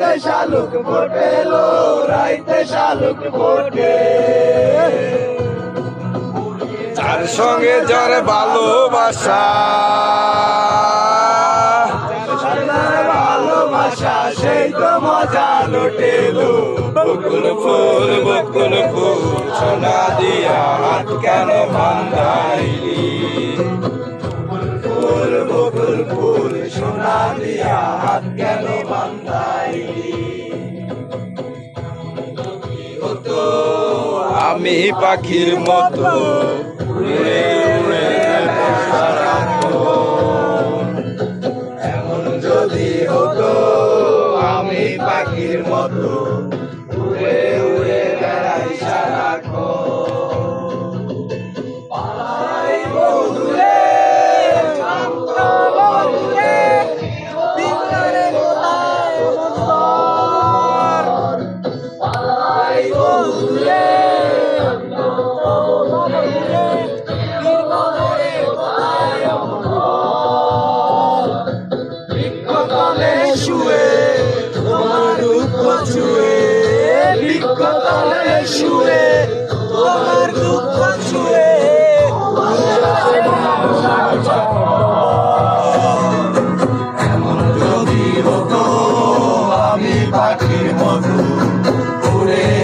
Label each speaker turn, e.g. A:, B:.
A: রাইতে শালুক ফোটে লো রাইতে শালুক ফোটে।
B: তার সঙ্গে যার ভালোবাসা।
A: ভালোবাসা সেই তো মজা লুটেলো
B: বকুল ফুল বকুল ফুল সোনা দিয়া হাত কেন বান্ধাইলি?
A: ফুল বকুল ফুল সোনা দিয়া হাত
B: আমি পাখির মতো। উড়ে উড়ে
A: এমন যদি হতো আমি পাখির মতো। শুয়ে শুয়ে তোমার দুঃখ ছুঁয়ে। এমন যদি হতো আমি পাখির মতো উড়ে